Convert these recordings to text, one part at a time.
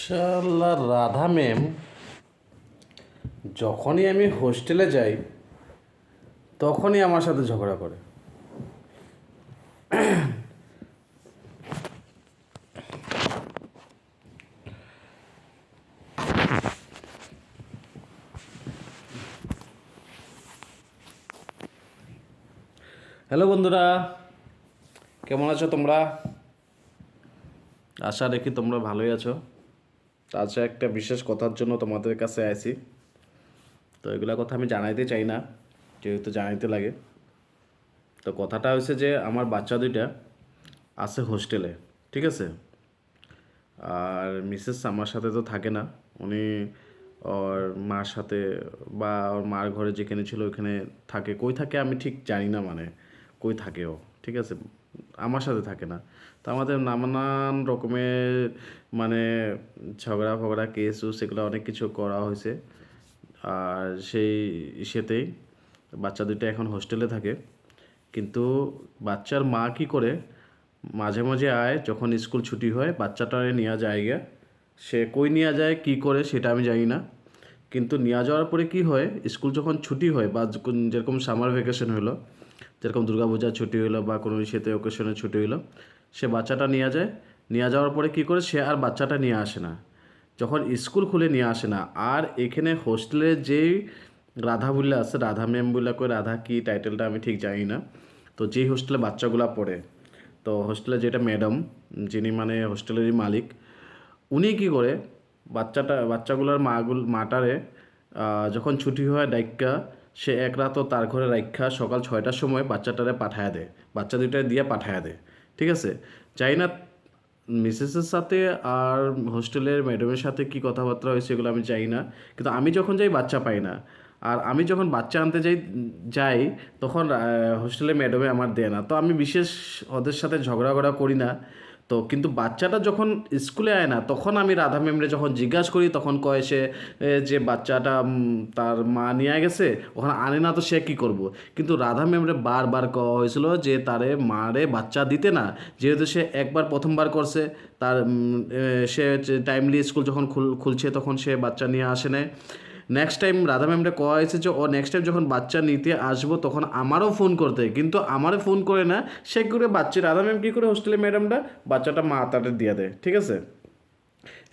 শালা রাধা ম্যাম, যখনই আমি হোস্টেলে যাই, তখনই আমার সাথে ঝগড়া করে। হ্যালো বন্ধুরা, কেমন আছো তোমরা? আশা রেখি তোমরা ভালোই আছো। তো আজকে একটা বিশেষ কথার জন্য তোমাদের কাছে আইছি। তো এগুলা কথা আমি জানাইতে চাই না, যেহেতু জানাইতে লাগে। তো কথাটা হয়েছে যে, আমার বাচ্চা দুইটা আছে হোস্টেলে, ঠিক আছে? আর মিসেস আমার সাথে তো থাকে না। উনি ওর মার সাথে বা ওর মার ঘরে যেখানে ছিল ওইখানে থাকে। কই থাকে আমি ঠিক জানি না মানে কই থাকে ও, ঠিক আছে? আমার সাথে থাকে না। তো আমাদের নানান রকমের মানে ঝগড়া ফগড়া, কেস সেগুলো অনেক কিছু করা হয়েছে। আর সেই ইসেতেই বাচ্চা দুইটা এখন হোস্টেলে থাকে। কিন্তু বাচ্চার মা কি করে? মাঝে মাঝে আয়, যখন স্কুল ছুটি হয়, বাচ্চাটারে নেওয়া যায় গিয়া। সে কই নেওয়া যায়, কি করে সেটা আমি জানি না। কিন্তু নিয়ে যাওয়ার পরে কি হয়? স্কুল যখন ছুটি হয় বা যেরকম সামার ভ্যাকেশন হলো যেরকম দুর্গাপূজার ছুটি হলো বা কোনো ইসেতে ওকেশনে ছুটি হলো, সে বাচ্চাটা নিয়ে যায়। নিয়ে যাওয়ার পরে কি করে? সে আর বাচ্চাটা নিয়ে আসে না। যখন স্কুল খুলে নিয়ে আসে না, আর এখানে হোস্টেলে যেই রাধা বলে আছে, রাধা ম্যাম বলে কই রাধা কি? টাইটেলটা আমি ঠিক জানি না। তো যেই হোস্টেলে বাচ্চাগুলা পড়ে, তো হোস্টেলে যেটা ম্যাডাম যিনি মানে হোস্টেলেরই মালিক, উনি কি করে? বাচ্চাটা, বাচ্চাগুলোর মাগুল, মাটারে যখন ছুটি হয় ডাইক্কা সে এক রাতও তার ঘরে রাখা সকাল ছয়টার সময় বাচ্চাটারে পাঠায় দেয়। বাচ্চা দুইটা দিয়ে পাঠায় দেয়। ঠিক আছে? চাই না, মিসেসের সাথে আর হোস্টেলের ম্যাডামের সাথে কি কথাবার্তা হয়েছে এগুলো আমি চাই না। কিন্তু আমি যখন যাই, বাচ্চা পাই না। আর আমি যখন বাচ্চা আনতে যাই যাই, তখন হোস্টেলে ম্যাডামে আমার দেয় না। তো আমি বিশেষ ওদের সাথে ঝগড়া গড়া করি না। তো কিন্তু বাচ্চাটা যখন স্কুলে আয় না, তখন আমি রাধা ম্যামরে যখন জিজ্ঞাসা করি, তখন কয় সে যে বাচ্চাটা তার মা নিয়ে গেছে, ওখানে আনে না তো সে কী করব? কিন্তু রাধা ম্যামরে বারবার কওয়া হয়েছিল যে, তারে মারে বাচ্চা দিতে না, যেহেতু সে একবার প্রথমবার করছে, তার সে টাইমলি স্কুল যখন খুল, খুলছে, তখন সে বাচ্চা নিয়ে আসে নেয় নেক্সট টাইম রাধা ম্যামটা কওয়া হয়েছে যে, ও নেক্সট টাইম যখন বাচ্চা নিতে আসব, তখন আমারও ফোন করতে কিন্তু আমারও ফোন করে না, সে করে বাচ্চা রাধা ম্যাম কী করে হোস্টেলে ম্যাডামটা বাচ্চাটা মা তাদের দিয়ে দেয়, ঠিক আছে?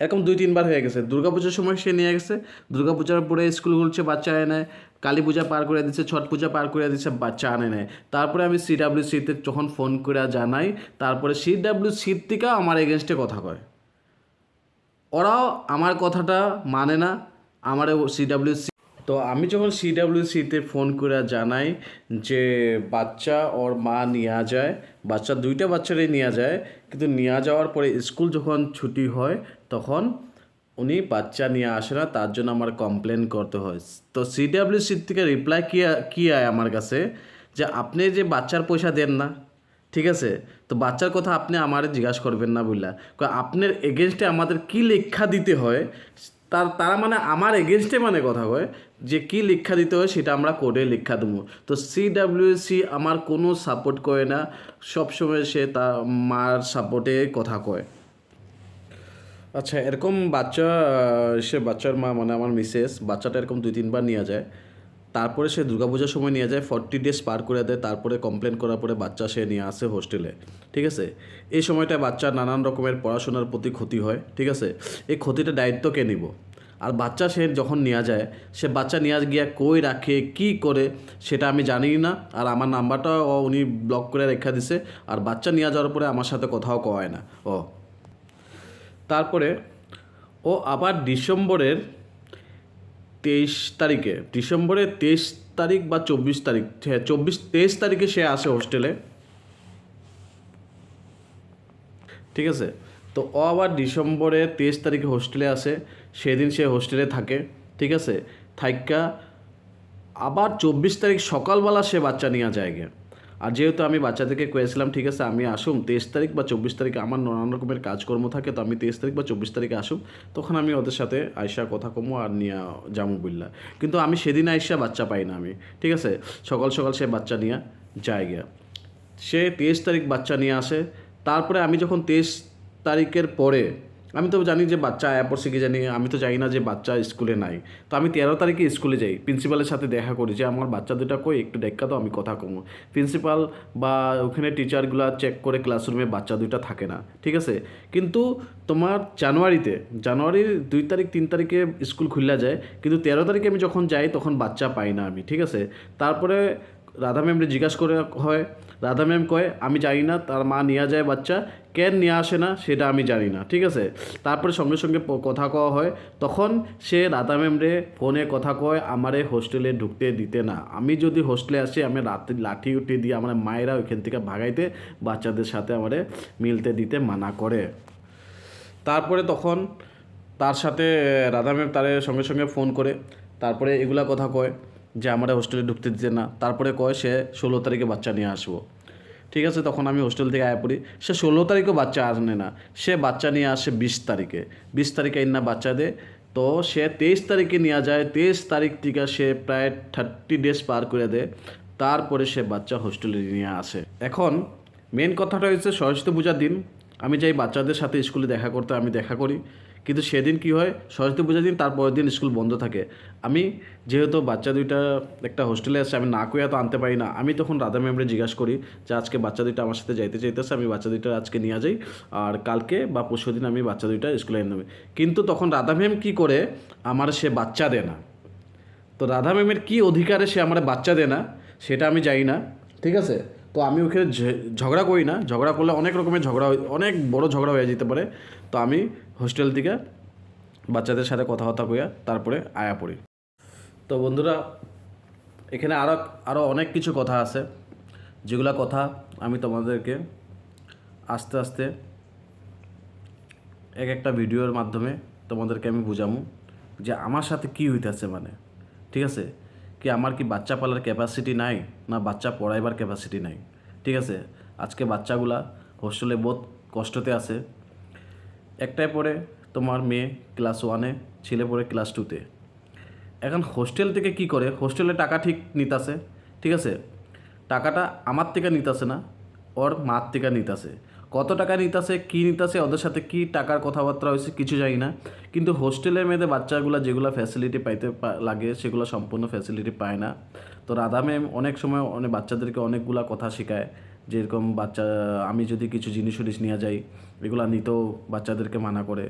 এরকম দুই, তিনবার হয়ে গেছে। দুর্গাপূজার সময় সে নিয়ে গেছে। দুর্গাপূজার পরে স্কুল খুলছে, বাচ্চা আনে নেয় কালী পূজা পার করে দিচ্ছে ছট পূজা পার করে দিচ্ছে বাচ্চা আনে নেয় তারপরে আমি সিডাব্লিউ সিতে যখন ফোন করে জানাই, তারপরে সিডাব্লিউ সির থেকে আমার এগেনস্টে কথা কয়। ওরাও আমার কথাটা মানে না। আমার সিডাব্লিউসি তো আমি যখন সিডাব্লিউসিতে ফোন করে জানাই যে বাচ্চা ওর মা নেওয়া যায়, বাচ্চা দুইটা বাচ্চারই নেওয়া যায়, কিন্তু নিয়ে যাওয়ার পরে স্কুল যখন ছুটি হয় তখন উনি বাচ্চা নিয়ে আসে না, তার জন্য আমার কমপ্লেন করতে হয়। তো সিডাব্লিউসির থেকে রিপ্লাই কি কি আয় আমার কাছে? যে আপনি যে বাচ্চার পয়সা দেন না, ঠিক আছে? তো বাচ্চার কথা আপনি আমার জিজ্ঞাসা করবেন না বুঝলা আপনার এগেনস্টে আমাদের কি লেখা দিতে হয়? তার, তারা মানে আমার এগেনস্টে মানে কথা কয় যে কি লিখা দিতে হয় সেটা আমরা কোডে লিখা দেবো। তো সিডাব্লিউসি আমার কোনো সাপোর্ট করে না, সবসময় সে তার মার সাপোর্টে কথা কয়। আচ্ছা এরকম বাচ্চা, সে বাচ্চার মা মানে আমার মিসেস বাচ্চাটা এরকম দুই তিনবার নিয়ে যায়। তারপরে সে দুর্গাপূজার সময় নিয়ে যায় ফর্টি ডেজ পার করে দেয়, তারপরে কমপ্লেন করার পরে বাচ্চা সে নিয়ে আসে হোস্টেলে ঠিক আছে? এই সময়টা বাচ্চার নানান রকমের পড়াশোনার প্রতি ক্ষতি হয়, ঠিক আছে? এই ক্ষতিটা দায়িত্ব কে নিব? আর বাচ্চা সে যখন নেওয়া যায়, সে বাচ্চা নিয়ে গিয়া কই রাখে, কি করে, সেটা আমি জানি না। আর আমার নাম্বারটা উনি ব্লক করে রেখা দিছে, আর বাচ্চা নিয়ে যাওয়ার পরে আমার সাথে কথাও কয় না, ও। তারপরে, ও আবার ডিসেম্বরের তেইশ তারিখে ডিসেম্বরের তেইশ তারিখ বা চব্বিশ তারিখ হ্যাঁ চব্বিশ, তেইশ তারিখে সে আসে হোস্টেলে। ঠিক আছে? তো ও আবার ডিসেম্বরে তেইশ তারিখে হোস্টেলে আসে, সেদিন সে হোস্টেলে থাকে, ঠিক আছে? থাইকা আবার চব্বিশ তারিখ সকালবেলা সে বাচ্চা নিয়ে যায়। আর যেহেতু আমি বাচ্চাদেরকে কয়েছিলাম, ঠিক আছে, আমি আসুম, তেইশ তারিখ বা চব্বিশ তারিখে আমার নানান রকমের কাজকর্ম থাকে, তো আমি তেইশ তারিখ বা চব্বিশ তারিখে আসুম, তখন আমি ওদের সাথে আয়সা কথা কমো আর নিয়ে যামু বললা। কিন্তু আমি সেদিন আয়সা বাচ্চা পাই না আমি, ঠিক আছে, সকাল সকাল সে বাচ্চা নিয়ে যায় গিয়া। সে তেইশ তারিখ বাচ্চা নিয়ে আসে, তারপরে আমি যখন তেইশ তারিখের পরে আমি তো জানি যে বাচ্চা পড়ছে কি জানি, আমি তো জানি না যে বাচ্চা স্কুলে নাই। তো আমি তেরো তারিখে স্কুলে যাই প্রিন্সিপালের সাথে দেখা করি যে আমার বাচ্চা দুটা কই, একটু দেখা তো আমি কথা কমো। প্রিন্সিপাল বা ওখানে টিচারগুলো চেক করে ক্লাসরুমে বাচ্চা দুইটা থাকে না, ঠিক আছে? কিন্তু তোমার জানুয়ারিতে, জানুয়ারির দুই তারিখ, তিন তারিখে স্কুল খুললা যায়, কিন্তু তেরো তারিখে আমি যখন যাই, তখন বাচ্চা পাই না আমি, ঠিক আছে? তারপরে রাধা ম্যামরে জিজ্ঞাসা করে হয় রাধা ম্যাম কয়, আমি জানি না, তার মা নিয়ে যায় বাচ্চা, কেন নিয়ে আসে না, সেটা আমি জানি না। ঠিক আছে? তারপরে সঙ্গে সঙ্গে কথা কওয়া হয়। তখন সে রাধা ম্যামরে ফোনে কথা কয়, আমারে হোস্টেলে ঢুকতে দিতে না। আমি যদি হোস্টেলে আসি, আমি রাতে লাঠি উঠিয়ে দিয়ে আমার মায়েরা ওইখান থেকে ভাগাইতে, বাচ্চাদের সাথে আমারে মিলতে দিতে মানা করে। তারপরে তখন তার সাথে, রাধা ম্যাম তার সঙ্গে সঙ্গে ফোন করে। তারপরে এগুলা কথা কয়। যে আমরা হোস্টেলে ঢুকতে দিতে না। তারপরে কয় সে ষোলো তারিখে বাচ্চা নিয়ে আসব। ঠিক আছে? তখন আমি হোস্টেল থেকে আয়া পড়ি। সে ষোলো তারিখেও বাচ্চা আনে না। সে বাচ্চা নিয়ে আসে বিশ তারিখে। বিশ তারিখে না বাচ্চা দে। তো সে তেইশ তারিখে নিয়ে যায়। তেইশ তারিখ থেকে সে প্রায় থার্টি ডেজ পার করে দেয় তারপরে সে বাচ্চা হোস্টেলে নিয়ে আসে। এখন মেন কথাটা হচ্ছে সরস্বতী পূজার দিন। আমি যাই বাচ্চাদের সাথে স্কুলে দেখা করতে, আমি দেখা করি। কিন্তু সেদিন কি হয়, সরস্বতী পূজার দিন তারপরের দিন স্কুল বন্ধ থাকে। আমি যেহেতু বাচ্চা দুইটা, একটা হোস্টেলে আছে, আমি না কইয়া তো আনতে পারি না। আমি তখন রাধা ম্যামরে জিজ্ঞাসা করি যে, আজকে বাচ্চা দুইটা আমার সাথে যাইতে চাইতেছে, আমি বাচ্চা দুইটা আজকে নিয়ে যাই, আর কালকে বা পরশু দিন আমি বাচ্চা দুইটা স্কুলে এনে নেবে কিন্তু তখন রাধা ম্যাম কী করে, আমার সে বাচ্চা দেয় না। তো রাধা ম্যামের কী অধিকারে সে আমার বাচ্চা দেয় না, সেটা আমি জানি না, ঠিক আছে? তো আমি ওখানে ঝগড়া করি না। ঝগড়া করলে অনেক রকমের ঝগড়া অনেক বড় ঝগড়া হয়ে যেতে পারে। তো আমি হোস্টেল থেকে বাচ্চাদের সাথে কথাবার্তা কইয়া তারপরে আয়া পড়ি। তো বন্ধুরা, এখানে আরও আরও অনেক কিছু কথা আছে, যেগুলো কথা আমি তোমাদেরকে আস্তে আস্তে এক একটা ভিডিওর মাধ্যমে তোমাদেরকে আমি বুঝামু যে আমার সাথে কি হইতেছে মানে। ঠিক আছে? কি আমার কি বাচ্চা পালার ক্যাপাসিটি নাই, না বাচ্চা পড়াইবার ক্যাপাসিটি নাই। ঠিক আছে? আজকে বাচ্চাগুলা হোস্টেলে বহুত কষ্টতে আছে একটাই পড়ে তোমার মেয়ে ক্লাস ওয়ানে, ছেলে পড়ে ক্লাস টুতে। এখন হোস্টেল থেকে কি করে? হোস্টেলে টাকা ঠিক নিতাছে, ঠিক আছে? টাকাটা আমার থেকে নিতাছে না, ওর মার থেকে নিতাছে। কত টাকা নিতাছে, কি নিতাছে, ওদের সাথে কি টাকার কথাবার্তা হয়েছে কিছু জানি না। কিন্তু হোস্টেলের মেয়েদের বাচ্চাগুলো যেগুলো ফ্যাসিলিটি পাইতে লাগে, সেগুলো সম্পূর্ণ ফ্যাসিলিটি পায় না। তো রাধা ম্যাম অনেক সময় অনেক বাচ্চাদেরকে অনেকগুলা কথা শেখায়। যেরকম বাচ্চা, আমি যদি কিছু জিনিস উনিস নিয়ে যাই, এগুলা নিতেও বাচ্চাদেরকে মানা করে।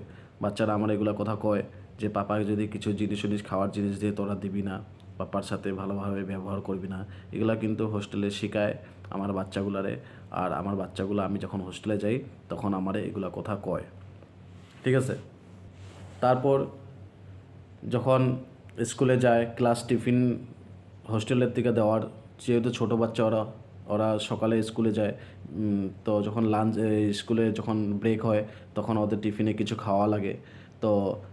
বাচ্চারা আমার এগুলা কথা কয় যে পাপাকে যদি কিছু জিনিস উনিস খাওয়ার জিনিস দিয়ে তোরা দিবি না, পাপার সাথে ভালোভাবে ব্যবহার করবি না। এগুলা কিন্তু হোস্টেলে শেখায় আমার বাচ্চাগুলারে। আর আমার বাচ্চাগুলো, আমি যখন হোস্টেলে যাই, তখন আমারে এগুলা কথা কয়। ঠিক আছে? তারপর যখন স্কুলে যায়, ক্লাস টিফিন হোস্টেলের থেকে দেওয়ার, যেহেতু ছোটো বাচ্চা ওরা ওরা সকালে স্কুলে যায় তো যখন লাঞ্চ স্কুলে যখন ব্রেক হয়, তখন ওদের টিফিনে কিছু খাওয়া লাগে। তো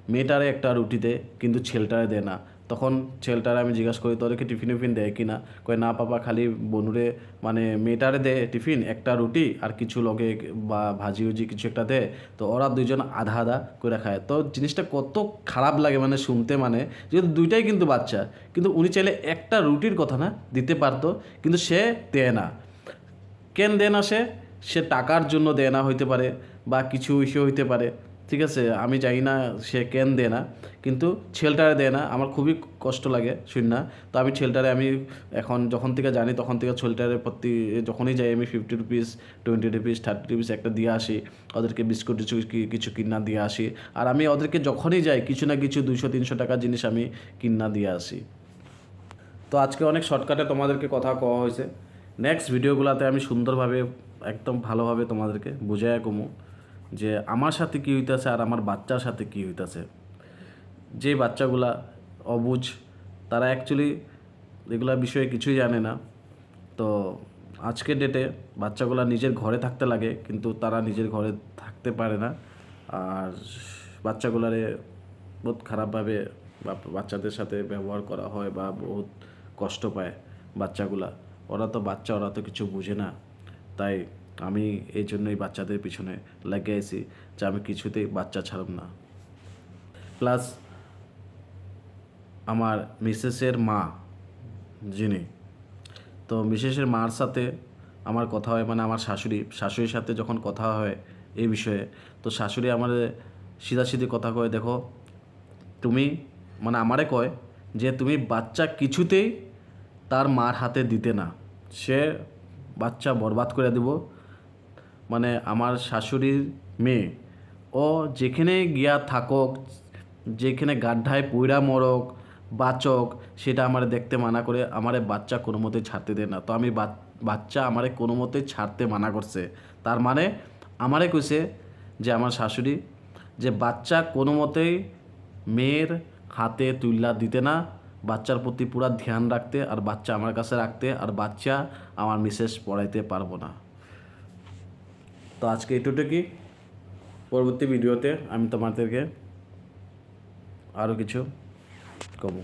মেয়েটারে একটা রুটি দেয় কিন্তু ছেলেটারে দেয় না। তখন ছেলেটারে আমি জিজ্ঞাসা করি, তোদেরকে টিফিন উফিন দেয় কি না কয়, না পাপা, খালি বনুরে মানে মেয়েটারে দেয় টিফিন, একটা রুটি আর কিছু লগে বা ভাজি উজি কিছু একটা দেয় তো ওরা দুইজন আধা আধা করে খায়। তো জিনিসটা কত খারাপ লাগে মানে শুনতে মানে যেহেতু দুইটাই কিন্তু বাচ্চা, কিন্তু উনি চাইলে একটা রুটির কথা না দিতে পারতো, কিন্তু সে দেয় না। কেন দেয় না সে? সে টাকার জন্য দেয় না, হইতে পারে বা কিছু ইস্যু হইতে পারে। ঠিক আছে, আমি জানি না সে কেন দেয় না, কিন্তু ছেলেটারে দেয় না, আমার খুবই কষ্ট লাগে না। তো আমি ছেলেটারে, আমি এখন যখন থেকে জানি, তখন থেকে ছেলেটারে প্রতি, যখনই যাই আমি fifty rupees twenty rupees thirty rupees একটা দিয়ে আসি, ওদেরকে বিস্কুট, কিছু কিছু কিনা দিয়ে আসি। আর আমি ওদেরকে যখনই যাই, কিছু না কিছু দুইশো, তিনশো টাকার জিনিস আমি কিনা দিয়ে আসি। তো আজকে অনেক শর্টকাটে তোমাদেরকে কথা কওয়া হয়েছে। নেক্সট ভিডিওগুলোতে আমি সুন্দরভাবে, একদম ভালোভাবে তোমাদেরকে বুঝাইয়া কমু। যে আমার সাথে কী হইতেছে আর আমার বাচ্চার সাথে কী হইতেছে। যে বাচ্চাগুলা অবুঝ তারা অ্যাকচুয়ালি এগুলা বিষয়ে কিছুই জানে না। তো আজকের ডেটে বাচ্চাগুলা নিজের ঘরে থাকতে লাগে, কিন্তু তারা নিজের ঘরে থাকতে পারে না। আর বাচ্চাগুলারে বহুত খারাপভাবে বা- বাচ্চাদের সাথে ব্যবহার করা হয় বা বহুত কষ্ট পায় বাচ্চাগুলা। ওরা তো বাচ্চা, ওরা তো কিছু বুঝে না। তাই আমি এই জন্যই বাচ্চাদের পিছনে লেগে আছি যে আমি কিছুতেই বাচ্চা ছাড়ব না। প্লাস আমার মিসেসের মা, যিনি, তো মিসেসের মার সাথে আমার কথা হয় মানে আমার শাশুড়ি, শাশুড়ির সাথে যখন কথা হয় এই বিষয়ে, তো শাশুড়ি আমার সিধাসিধি কথা কয়, দেখো, তুমি মানে আমারে কয় যে তুমি বাচ্চা কিছুতেই তার মার হাতে দিতে না। সে বাচ্চা বরবাদ করে দেব মানে আমার শাশুড়ির মেয়ে। ও যেখানে গিয়া থাকক, যেখানে গাড্ডায় পুইরা মরক, বাচক, সেটা আমার দেখতে মানা করে আমারে বাচ্চা কোনো মতে ছাড়তে দেয় না। তো আমি বাচ্চা আমারে কোনো মতে ছাড়তে মানা করছে। তার মানে আমারে কইছে যে আমার শাশুড়ি, যে বাচ্চা কোনো মতেই মেয়ের হাতে তুইলা দিতে না, বাচ্চার প্রতি পুরা ধ্যান রাখতে আর বাচ্চা আমার কাছে রাখতে, আর বাচ্চা আমার মিসেস পড়াইতে পারব না। তো আজকে এটুটুকুই পরবর্তী ভিডিওতে আমি তোমাদেরকে আরও কিছু কব